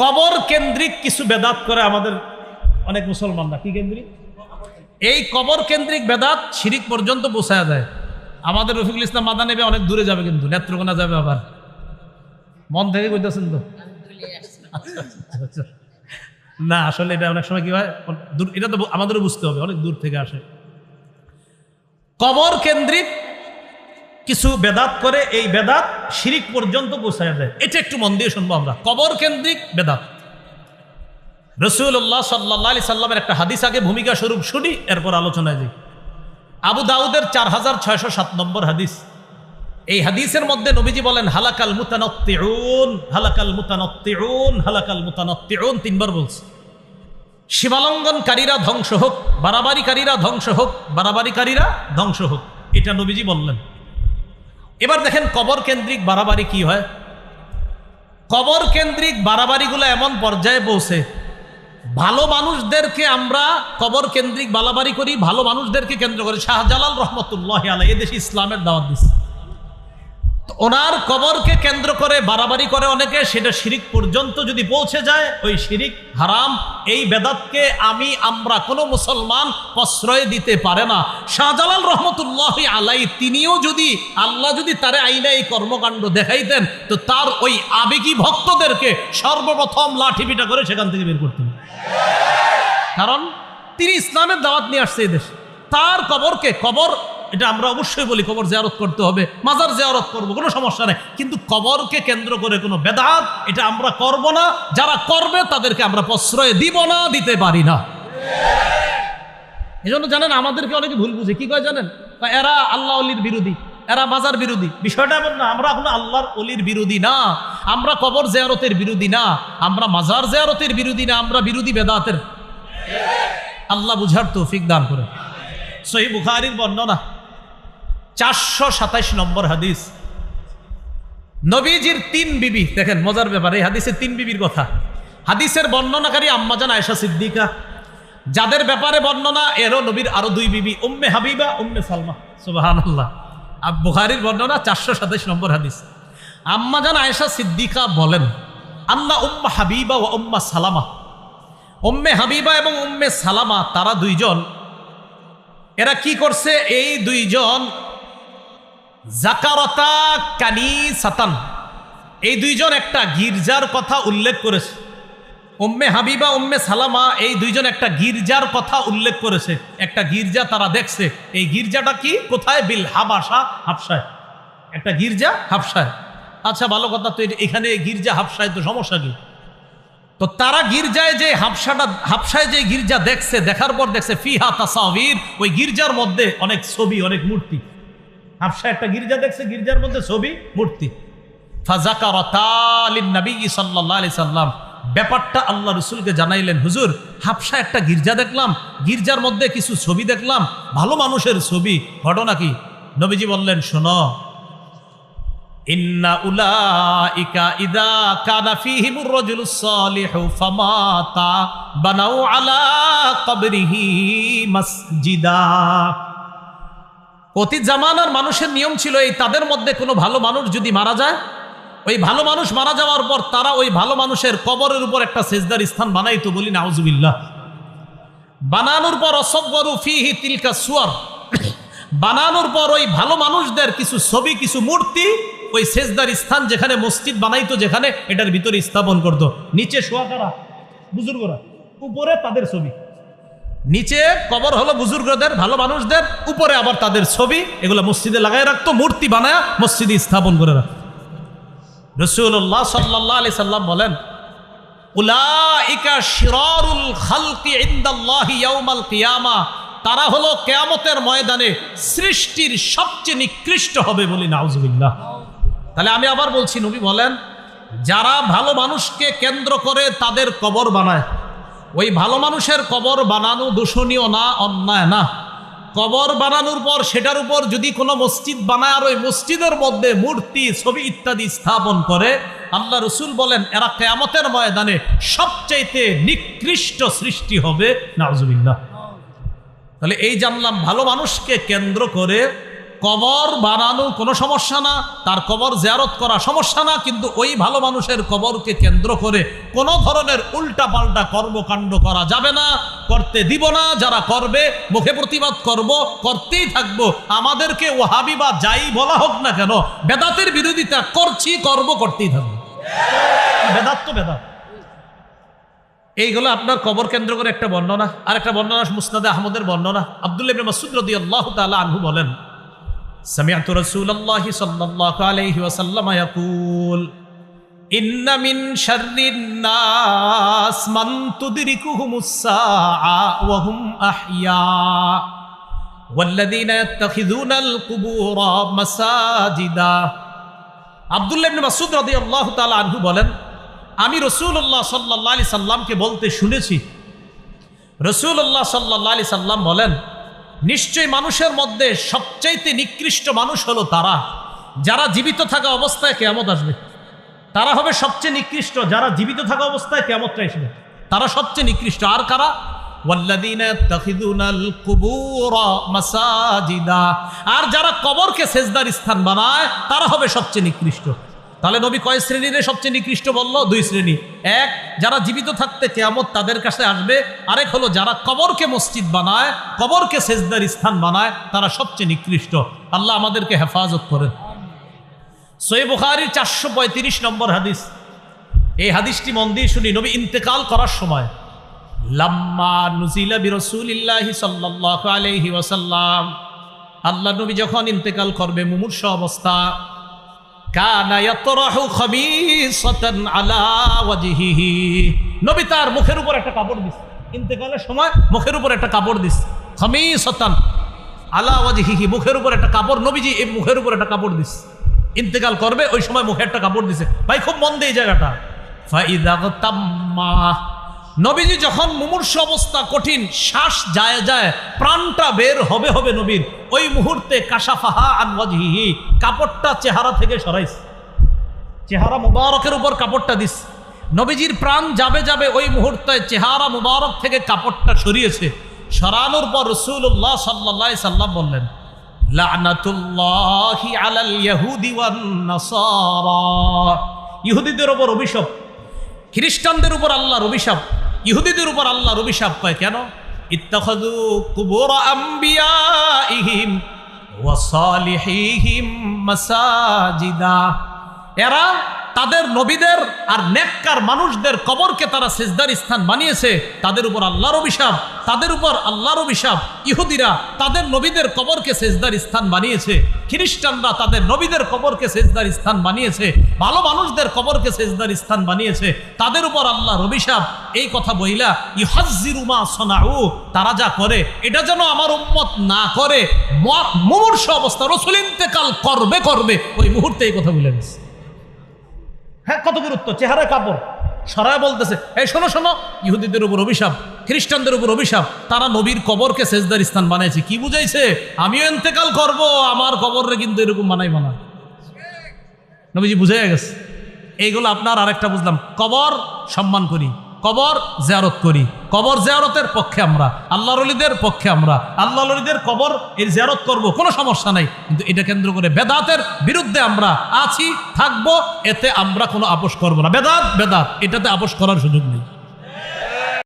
কবর কেন্দ্রিক কিছু বেদাত করে আমাদের অনেক মুসলমানরা। কি কেন্দ্রিক? এই কবর কেন্দ্রিক বেদাত শিরিক পর্যন্ত পৌঁছায় যায়। আমাদের রফিকুল ইসলাম মাদা নেবে অনেক দূরে যাবে কিন্তু, নেত্রকোনা যাবে আবার। মন থেকে কইতেছেন তো। না, আসলে এটা অনেক সময় কি হয় এটা তো আমাদেরও বুঝতে হবে, অনেক দূর থেকে আসে। কবর কেন্দ্রিক কিছু বেদাত করে এই বেদাত শিরিক পর্যন্ত পৌঁছায় দেয়। এটা একটু মন দিয়ে শুনব আমরা। কবর কেন্দ্রিক বেদাত। রসুল্লাহ সাল্লাহ আলি সাল্লামের একটা হাদিস আগে ভূমিকা স্বরূপ শুনি, এরপর আলোচনায় যাই। আবু দাউদের চার হাজার ছয়শো সাত নম্বর হাদিস। এই হাদিসের মধ্যে নবীজি বলেন, হালাকাল মুতানত্তিউন হালাকাল মুতানত্তিউন হালাকাল মুতানত্তিউন তিনবার বলছে। সীমালঙ্ঘনকারীরা ধ্বংস হোক, বাড়াবাড়িকারীরা ধ্বংস হোক, বাড়াবাড়িকারীরা ধ্বংস হোক, এটা নবীজি বললেন। এবার দেখেন কবর কেন্দ্রিক বাড়াবাড়ি কি হয়? কবর কেন্দ্রিক বাড়াবাড়িগুলো এমন পর্যায়ে পৌঁছে ভালো মানুষদেরকে আমরা কবর কেন্দ্রিক বালাবাড়ি করি, ভালো মানুষদেরকে কেন্দ্র করি। শাহজালাল রহমতুল্লাহ আলাই এদেশে ইসলামের দাওয়াত দিচ্ছে। ওনার কবরকে কেন্দ্র করে, বাড়াবাড়ি করে অনেকে, সেটা শিরিক পর্যন্ত যদি পৌঁছে যায়, ওই শিরিক হারাম। এই বেদাতকে আমি, আমরা কোনো মুসলমান প্রশ্রয় দিতে পারে না। শাহজালাল রহমতুল্লাহ আলাই তিনিও যদি, আল্লাহ যদি তারে আইনে এই কর্মকাণ্ড দেখাইতেন, তো তার ওই আবেগী ভক্তদেরকে সর্বপ্রথম লাঠি পিটা করে সেখান থেকে বের করতেন। কারণ, তিনি ইসলামের দাওয়াত নিয়ে আসছে এই দেশে। তার কবরকে, কবর এটা আমরা অবশ্যই বলি, কবর জিয়ারত করতে হবে, মাজার জিয়ারত করব, কোনো সমস্যা নেই। কিন্তু কবরকে কেন্দ্র করে কোনো বেদাত, এটা আমরা করব না। যারা করবে, তাদেরকে আমরা প্রশ্রয় দিব না, দিতে পারি না। এই জন্য জানেন, আমাদেরকে অনেকে ভুল বুঝে। কি কয় জানেন? এরা আল্লাহ অলির বিরোধী, এরা মাজার বিরোধী। বিষয়টা এমন না, আমরা এখন আল্লাহর অলির বিরোধী না। আমরা কবর জেয়ারতের বিরোধী না, আমরা মাজার জেয়ারতের বিরোধী না, আমরা বিরোধী বেদাতের। আল্লাহ বুঝার তৌফিক দান করে। সহি বুখারির বর্ণনা। চারশো সাতাইশ নম্বর হাদিস। নবীজির তিন বিবি, দেখেন মজার ব্যাপার, এই হাদিসের তিন বিবির কথা। হাদিসের বর্ণনাকারী আম্মাজান আয়েশা সিদ্দিকা। যাদের ব্যাপারে বর্ণনা, এরও নবীর আরও দুই বিবি, উম্মে হাবিবা, উম্মে সালমা। সুবাহান্লাহ আর বুখারির বর্ণনা চারশো সাতাইশ নম্বর হাদিস। আম্মাজান আয়েশা সিদ্দিকা বলেন, আন্না উম্মা হাবিবা ও উম্মা সালামা। উম্মে হাবিবা এবং উম্মে সালামা, তারা দুইজন। এরা কি করছে? এই দুইজন জাকারতা কানি সাতান এই দুইজন একটা গির্জার কথা উল্লেখ করেছে। উম্মে হাবিবা, উম্মে সালামা, এই দুইজন একটা গির্জার কথা উল্লেখ করেছে। একটা গির্জা তারা দেখছে। এই গির্জাটা কি? কোথায়? বিল হাবাসা হাফসায়। একটা গির্জা হাফসায়। আচ্ছা ভালো কথা তো এখানে গির্জা হাফসায় তো সমস্যা কি? তো তারা গির্জায় যে হাফসাটা হাফসায় যে গির্জা দেখছে, দেখার পর দেখছে, ফিহা তাসাবির ওই গির্জার মধ্যে অনেক ছবি, অনেক মূর্তি। হাফসা একটা গির্জা দেখছে, গির্জার মধ্যে ছবি, মূর্তি। ব্যাপারটা আল্লাহ রসুলকে জানাইলেন, হুজুর হাফসা একটা গির্জা দেখলাম, গির্জার মধ্যে কিছু ছবি দেখলাম, ভালো মানুষের ছবি, ঘটনা কি? নবীজি বললেন, শোনো, ইন্না ইদা মসজিদা। অতীত জামানার মানুষের নিয়ম ছিল এই, তাদের মধ্যে কোনো ভালো মানুষ যদি মারা যায়, ওই ভালো মানুষ মারা যাওয়ার পর তারা ওই ভালো মানুষের কবরের উপর একটা সেজদার স্থান বানাইতো বলি নাউজুবিল্লাহ। বানানোর পর অসব্বরু ফিহি তিলকা সুয়ার। বানানোর পর ওই ভালো মানুষদের কিছু ছবি, কিছু মূর্তি ওই সেজদার স্থান যেখানে মসজিদ বানাইতো, যেখানে এটার ভিতরে স্থাপন করতো। নিচে শোয়া কারা? বুজুর্গরা। উপরে তাদের ছবি। নিচে কবর হলো বুজুর্গদের, ভালো মানুষদের, উপরে আবার তাদের ছবি, এগুলো মসজিদে লাগাই রাখতো, মূর্তি বানায়, মসজিদে স্থাপন করে রাখতো। রসুল্লাহ সাল্লাহ আলি সাল্লাম বলেন তারা হলো কেয়ামতের ময়দানে সৃষ্টির সবচেয়ে নিকৃষ্ট হবে বলি নাউজুবিল্লাহ। তাহলে আমি আবার বলছি, নবী বলেন, যারা ভালো মানুষকে কেন্দ্র করে তাদের কবর বানায় ওই ভালো মানুষের কবর বানানো দূষণীয় না, অন্যায় না। কবর বানানোর পর সেটার উপর যদি কোনো মসজিদ বানায় আর ওই মসজিদের মধ্যে মূর্তি, ছবি ইত্যাদি স্থাপন করে, আল্লাহ রসুল বলেন, এরা কেয়ামতের ময়দানে সবচাইতে নিকৃষ্ট সৃষ্টি হবে, নাউজুবিল্লাহ। তাহলে এই জানলাম ভালো মানুষকে কেন্দ্র করে কবর বানানো কোনো সমস্যা না, তার কবর জেয়ারত করা সমস্যা না, কিন্তু ওই ভালো মানুষের কবরকে কেন্দ্র করে কোনো ধরনের উল্টা পাল্টা কর্মকাণ্ড করা যাবে না, করতে দিব না, যারা করবে, মুখে প্রতিবাদ করব, করতেই থাকব, আমাদেরকে ওহাবি বা যাই বলা হোক না কেন, বেদাতের বিরোধিতা করছি, করব, করতেই থাকব। বেদাত তো বেদাত। এইগুলো আপনার কবর কেন্দ্র করে একটা বর্ণনা আর একটা বর্ণনা মুসনাদে আহমদের বর্ণনা। আব্দুল্লাহ ইবনে মাসউদ রাদিয়াল্লাহু তাআলা আনহু বলেন سمعت رسول الله صلى الله عليه وسلم يقول إن من شر الناس من تدركهم الساعة وهم أحياء والذين يتخذون القبور مساجدا আব্দুল্লাহ ইবনে মাসউদ রাদিয়াল্লাহু তাআলা আনহু বলেন আমি রসুল্লাহ সাল্লাহ আলি সাল্লামকে বলতে শুনেছি রসুল্লাহ সাল্লাহ আলি সাল্লাম বলেন নিশ্চয় মানুষের মধ্যে সবচাইতে নিকৃষ্ট মানুষ হলো তারা। যারা জীবিত থাকা অবস্থায় কেমত আসবে। তারা হবে সবচেয়ে নিকৃষ্ট। যারা জীবিত থাকা অবস্থায় কেমতটা আসবে তারা সবচেয়ে নিকৃষ্ট। আর কারা? আর যারা কবরকে সেজদার স্থান বানায়, তারা হবে সবচেয়ে নিকৃষ্ট। তাহলে নবী কয় শ্রেণির সবচেয়ে নিকৃষ্ট বলল? দুই শ্রেণি। এক, যারা জীবিত থাকতে কেয়ামত তাদের কাছে আসবে। আরেক হলো, যারা কবরকে মসজিদ বানায়, কবরকে সেজদার স্থান বানায়, তারা সবচেয়ে নিকৃষ্ট। আল্লাহ আমাদেরকে হেফাজত করেন। সই বুখারির চারশো পঁয়ত্রিশ নম্বর হাদিস। এই হাদিসটি মন দিয়ে শুনি, নবী ইন্তেকাল করার সময়। লাম্মা নুজিলা বিরসুলিল্লাহি সাল্লাল্লাহু আলাইহি ওয়াসাল্লাম। আল্লাহ নবী যখন ইন্তেকাল করবে, মুমূর্ষ অবস্থা নবী মুখের উপর একটা কাপড় ইন্তেকালের সময় মুখের উপর একটা কাপড় ওয়াজহিহি, মুখের উপর একটা কাপড়, নবীজি এই মুখের উপর একটা কাপড় ইন্তেকাল করবে, ওই সময় মুখে একটা কাপড় দিছে। ভাই, খুব মন দিয়ে জায়গাটা। নবীজি যখন মুমূর্ষ অবস্থা কঠিন, শ্বাস যায় যায়, প্রাণটা বের হবে হবে নবীর। ওই মুহূর্তে কাশাফাহা আনওয়াজহিহি কাপড়টা চেহারা থেকে সরাইস। চেহারা মুবারকের উপর কাপড়টা দিস। নবীজির প্রাণ যাবে যাবে ওই মুহূর্তে চেহারা মুবারক থেকে কাপড়টা সরিয়েছে। সরানোর পর রসুল্লাহ সাল্লাহ সাল্লাম বললেন নাসারা। ইহুদিদের উপর অভিশাপ, খ্রিস্টানদের উপর আল্লাহর অভিশাপ। ইহুদিদের উপর আল্লাহর অভিশাপ পায় কেন? ইত্তাখাযু কুবুর আমবিয়াইহিম ওয়া সালিহিহিম মাসাজিদা। এরা তাদের নবীদের আর নেককার মানুষদের কবরকে তারা সেজদার স্থান বানিয়েছে, তাদের উপর আল্লাহর অভিশাপ, তাদের উপর আল্লাহর অভিশাপ। ইহুদিরা তাদের নবীদের কবরকে সেজদার স্থান বানিয়েছে, খ্রিস্টানরা তাদের নবীদের কবরকে সেজদার স্থান বানিয়েছে, ভালো মানুষদের কবরকে সেজদার স্থান বানিয়েছে, তাদের উপর আল্লাহর অভিশাপ। এই কথা বইলা ইহাজিরুমা সোনাউ, তারা যা করে, এটা যেন আমার উম্মত না করে মুমূর্ষ অবস্থা, রসুল ইন্তেকাল করবে করবে। ওই মুহূর্তে এই কথা বলে গেছে হ্যাঁ কত গুরুত্ব? চেহারা কাপড়। সরায় বলতেছে, এই শোনো শোনো, ইহুদিদের উপর অভিশাপ, খ্রিস্টানদের উপর অভিশাপ, তারা নবীর কবরকে সেজদার স্থান বানাইছে কি বুঝাইছে? আমিও এন্তেকাল করব, আমার কবরে কিন্তু এরকম বানাই বানা নবীজি বুঝাই গেছে। এইগুলো আপনার আরেকটা বুঝলাম। কবর সম্মান করি। কবর জেয়ারত করি। কবর জেয়ারতের পক্ষে আমরা আল্লাহ রলিদের পক্ষে আমরা। আল্লাহ রলিদের কবর এর জেয়ারত করব, কোনো সমস্যা নাই। কিন্তু এটা কেন্দ্র করে বেদাতের বিরুদ্ধে আমরা আছি, থাকব, এতে আমরা কোনো আপোষ করব না। বেদাত বেদাত, এটাতে আপোষ করার সুযোগ নেই।